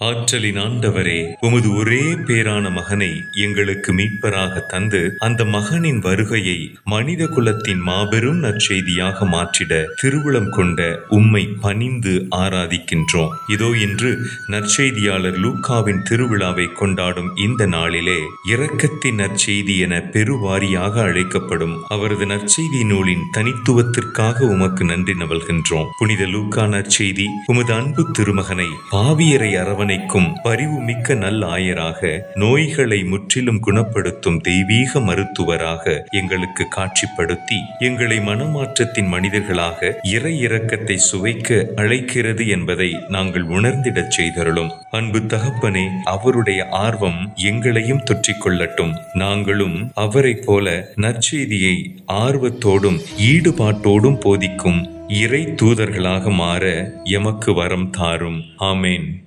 ஆற்றலின் ஆண்டவரே உமது ஒரே பேரான மகனை எங்களுக்கு மீட்பராக தந்து அந்த மகனின் வருகையை மனித குலத்தின் மாபெரும் நற்செய்தியாக மாற்றிட திருவுளம் கொண்ட உம்மை பணிந்து ஆராதிக்கின்றோம். இதோ இன்று நற்செய்தியாளர் லூக்காவின் திருவிழாவை கொண்டாடும் இந்த நாளிலே இரக்கத்தின் நற்செய்தி என பெருவாரியாக அழைக்கப்படும் அவரது நற்செய்தி நூலின் தனித்துவத்திற்காக உமக்கு நன்றி நவல்கின்றோம். புனித லூக்கா நற்செய்தி உமது அன்பு திருமகனை பாவியரை அரவன் பரிவு மிக்க நல் ஆயராக நோய்களை முற்றிலும் குணப்படுத்தும் தெய்வீக மருத்துவராக எங்களுக்கு காட்சிப்படுத்தி எங்களை மனமாற்றத்தின் மனிதர்களாக இறை இரக்கத்தை சுவைக்க அழைக்கிறது என்பதை நாங்கள் உணர்ந்திடச் செய்தருளும். அன்பு தகப்பனே அவருடைய ஆர்வம் எங்களையும் தொற்றிக்கொள்ளட்டும். நாங்களும் அவரைப் போல நற்செய்தியை ஆர்வத்தோடும் ஈடுபாட்டோடும் போதிக்கும் இறை தூதர்களாக மாற எமக்கு வரம் தாரும். ஆமேன்.